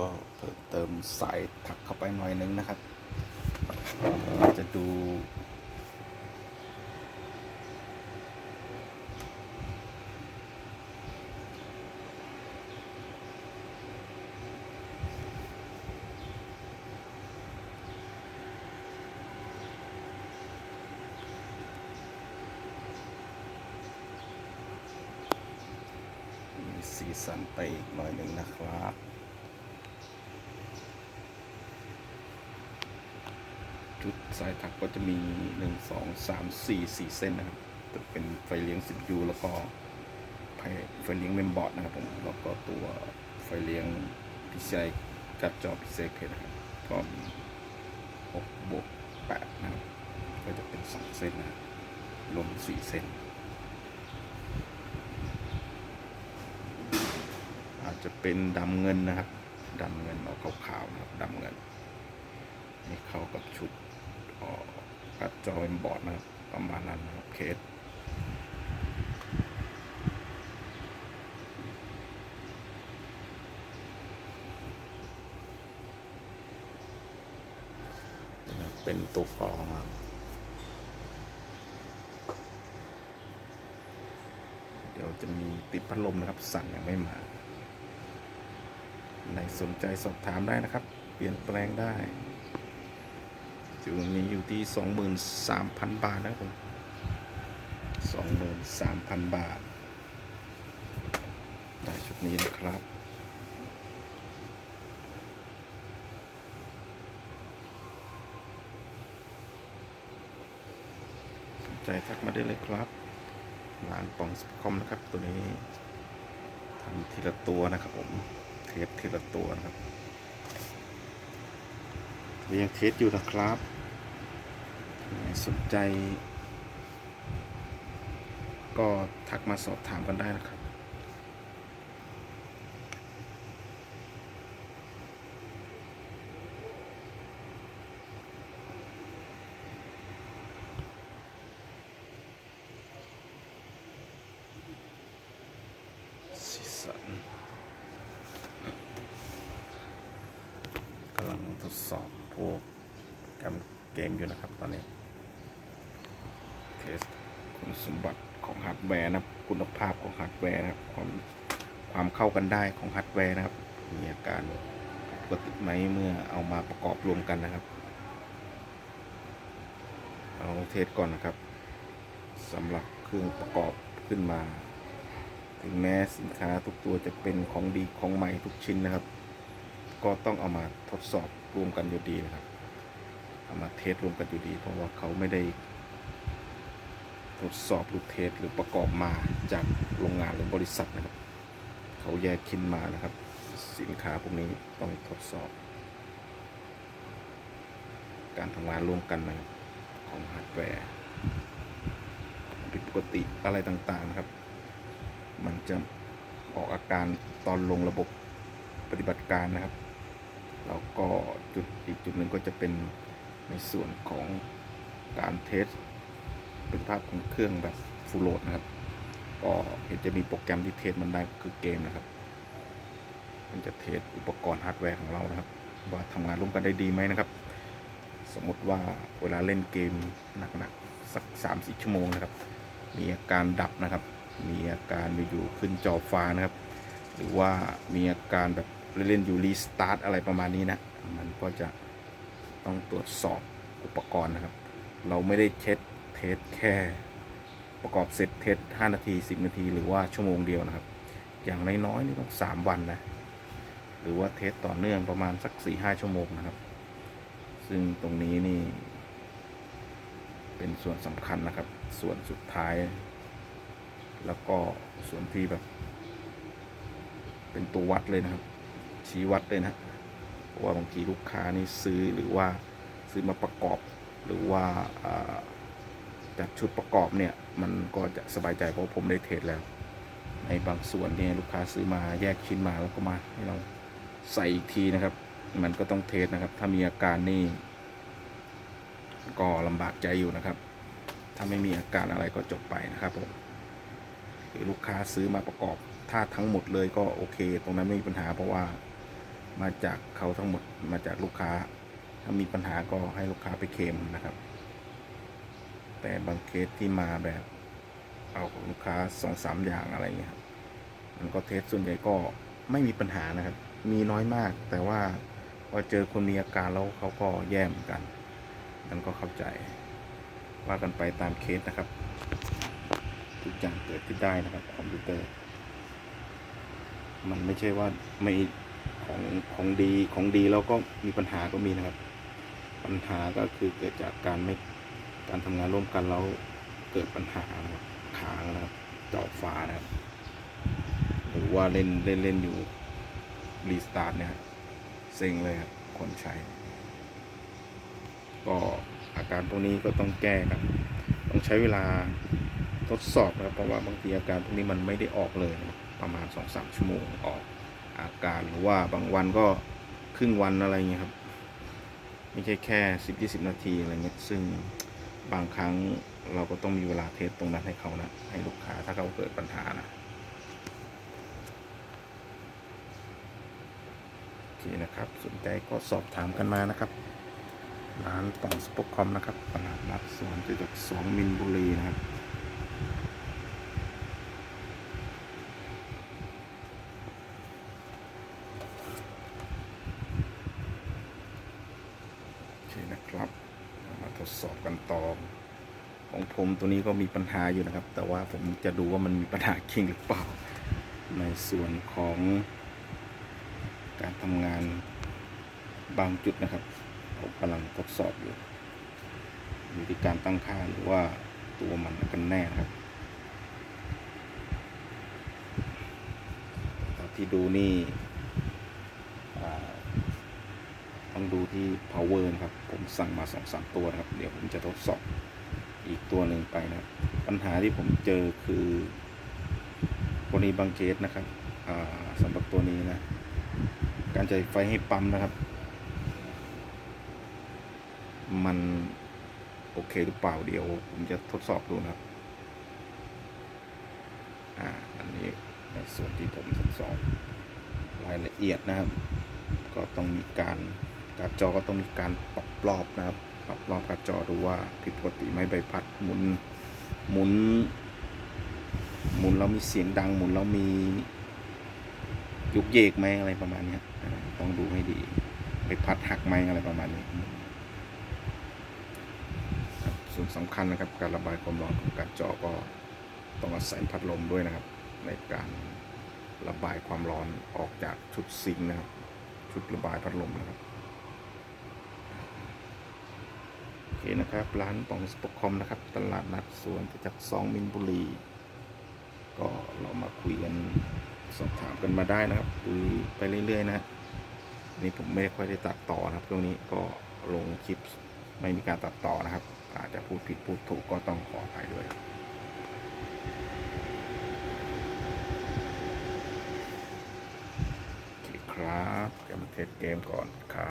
ก็เพิ่มเติมสายถักเข้าไปหน่อยนึงนะครับ จะดูสีสันไปอีกหน่อยหนึ่งนะครับ ชุดสายถักก็จะมี 1 2 3 4 4 เส้นนะครับจะเป็นไฟเลี้ยง 10U แล้วก็ไฟเลี้ยงเมมบอร์ดนะครับผมแล้วก็ตัวไฟเลี้ยงพิเศษกับจอพิเศษเพนะครับก็มี6บวก8นะครับก็จะเป็น 2 เส้นนะรวม4เส้น อาจจะเป็นดำเงินนะครับดำเงินออกขาวๆนะครับดำเงินนี่เข้ากับชุด กกัดจอเป็นบอร์ดนะครับประมาณนั้นนะครับเคสเป็นตัวกรองครับเดี๋ยวจะมีติดพัดลมนะครับ สั่งยังไม่มาในสนใจสอบถามได้นะครับ เปลี่ยนแปลงได้ จุดนี้อยู่ที่23,000บาทนะครับผม23,000บาท ได้ชุดนี้นะครับสนใจทักมาได้เลยครับร้านปองสปคอมนะครับตัวนี้ทำทีละตัวนะครับผมเทสทีละตัวนะครับ ยังเทสอยู่นะครับ สนใจ ก็ทักมาสอบถามกันได้นะครับสีสันกำลังทดสอบ กโปรแกเกมอยู่นะครับตอนนี้เทสคุณสมบัติของฮาร์ดแวร์นะครับ คุณภาพของฮาร์ดแวร์นะครับ ความความเข้ากันได้ของฮาร์ดแวร์นะครับ มีอาการปกติไหมเมื่อเอามาประกอบรวมกันนะครับ เอาเทสก่อนนะครับสำหรับเครื่องประกอบขึ้นมา ถึงแม้สินค้าทุกตัวจะเป็นของดีของใหม่ทุกชิ้นนะครับ ก็ต้องเอามาทดสอบ รวมกันอยู่ดีนะครับเอามาเทสรวมกันอยู่ดี เพราะว่าเขาไม่ได้ทดสอบหรือเทสหรือประกอบมาจากโรงงานหรือบริษัทนะครับ เขาแยกชิ้นมานะครับ สินค้าพวกนี้ต้องทดสอบ การทำงานร่วมกันนะครับของฮาร์ดแวร์ผิดปกติอะไรต่างๆนะครับ มันจะออกอาการตอนลงระบบปฏิบัติการนะครับ แล้วก็จุดอีกจุดหนึ่งก็จะเป็นในส่วนของการเทสเป็นภาพของเครื่องแบบฟูลโหลดนะครับ ก็เห็นจะมีโปรแกรมที่เทสมันได้คือเกมนะครับ มันจะเทสอุปกรณ์ฮาร์ดแวร์ของเรานะครับ ว่าทำงานร่วมกันได้ดีไหมนะครับ สมมติว่าเวลาเล่นเกมหนักๆสัก3-4ชั่วโมงนะครับ มีอาการดับนะครับ มีอาการอยู่ๆขึ้นจอฟ้านะครับ หรือว่ามีอาการแบบ เล่นอยู่รีสตาร์ทอะไรประมาณนี้นะ มันก็จะต้องตรวจสอบอุปกรณ์นะครับ เราไม่ได้เช็ดเทสแค่ประกอบเสร็จเทส5นาที 10 นาที หรือว่าชั่วโมงเดียวนะครับ อย่างน้อยๆนี่ต้อง 3 วันนะ หรือว่าเทสต่อเนื่องประมาณสัก 4-5 ชั่วโมงนะครับ ซึ่งตรงนี้นี่ เป็นส่วนสำคัญนะครับ ส่วนสุดท้าย แล้วก็ส่วนที่แบบ เป็นตัววัดเลยนะครับ ชี้วัดเลยนะเพราะว่าบางทีลูกค้านี่ซื้อหรือว่าซื้อมาประกอบ หรือว่าจากชุดประกอบเนี่ยมันก็จะสบายใจเพราะผมได้เทสแล้ว ในบางส่วนเนี่ยลูกค้าซื้อมาแยกชิ้นมาแล้วก็มาให้เราใส่อีกทีนะครับ มันก็ต้องเทสนะครับ ถ้ามีอาการนี่ก็ลำบากใจอยู่นะครับ ถ้าไม่มีอาการอะไรก็จบไปนะครับผมหรือลูกค้าซื้อมาประกอบถ้าทั้งหมดเลยก็โอเค ตรงนั้นไม่มีปัญหาเพราะว่า มาจากเขาทั้งหมดมาจากลูกค้า ถ้ามีปัญหาก็ให้ลูกค้าไปเคมนะครับ แต่บางเคสที่มาแบบเอาของลูกค้าสองสามอย่างอะไรเงี้ยครับมันก็เทสส่วนใหญ่ก็ไม่มีปัญหานะครับ มีน้อยมาก แต่ว่าพอเจอคนมีอาการแล้วเขาก็แย่เหมือนกันมันก็เข้าใจ ว่ากันไปตามเคสนะครับ ทุกอย่างเกิดขึ้นได้นะครับคอมพิวเตอร์ มันไม่ใช่ว่าไม่ ของของดีของดีแล้วก็มีปัญหาก็มีนะครับ ปัญหาก็คือเกิดจากการไม่การทำงานร่วมกันแล้วเกิดปัญหานะครับค้างนะครับจอฟ้านะครับ หรือว่าเล่นเล่นเล่นอยู่รีสตาร์ทเนี่ยเซ็งเลยครับคนใช้ ก็อาการพวกนี้ก็ต้องแก้ครับต้องใช้เวลาทดสอบนะครับเพราะว่าบางทีอาการพวกนี้มันไม่ได้ออกเลยนะประมาณสองสามชั่วโมงออก อาการหรือว่าบางวันก็ครึ่งวันอะไรเงี้ยครับ ไม่ใช่แค่สิบยี่สิบนาทีอะไรเงี้ยซึ่งบางครั้งเราก็ต้องมีเวลาเทสตรงนั้นให้เขานะให้ลูกค้าถ้าเขาเกิดปัญหานะโอเคนะครับสนใจก็สอบถามกันมานะครับร้านต่องสปอคอมนะครับตลาดนัดสวนจตุจักรสองมินบุรีนะครับ โอเคนะครับเรามาทดสอบกันต่อ ของผม ตัวนี้ก็มีปัญหาอยู่นะครับ แต่ว่าผมจะดูว่ามันมีปัญหาจริงหรือเปล่า ในส่วนของการทำงานบางจุดนะครับผมกำลังทดสอบอยู่อยู่ที่การตั้งค่าหรือว่าตัวมันกันแน่นครับที่ดูนี่ต้องดูที่ power นะครับ ผมสั่งมาสองสามตัวนะครับ เดี๋ยวผมจะทดสอบ อีกตัวหนึ่งไปนะครับ ปัญหาที่ผมเจอคือกรณีบางเคสนะครับสำหรับตัวนี้นะ การจ่ายไฟให้ปั๊มนะครับ มันโอเคหรือเปล่าเดี๋ยว ผมจะทดสอบดูนะครับอ่าอันนี้ในส่วนที่ผมทดสอบรายละเอียดนะครับ ก็ต้องมีการการดจอก็ต้องมีการปรับรอบนะครับ ปรับรอบการดจอดูว่าผิดปกติไหมใบพัดหมุนหมุน หมุนแล้วมีเสียงดังหมุนแล้วมียุกเยกไหมอะไรประมาณนี้ต้องดูให้ดีไปพัดหักไหมอะไรประมาณนี้ครับส่วนสำคัญนะครับการระบายความร้อนของการเจาะก็ต้องอาศัยพัดลมด้วยนะครับ ในการระบายความร้อนออกจากชุดซิงนะครับ ชุดระบายพัดลมนะครับโอ เคนะครับ ร้านปองสปอคอมนะครับ ตลาดนัดสวนจตุจากรสองมินบุรี ก็เรามาคุยกันสอบถามกันมาได้นะครับคุยไปเรื่อยๆนะนี่ผมไม่ค่อยได้ตัดต่อนะครับตรงนี้ก็ลงคลิปไม่มีการตัดต่อนะครับ อาจจะพูดผิดพูดถูกก็ต้องขออภัยด้วยโอเคครับจะมาเทสเกมก่อนครับ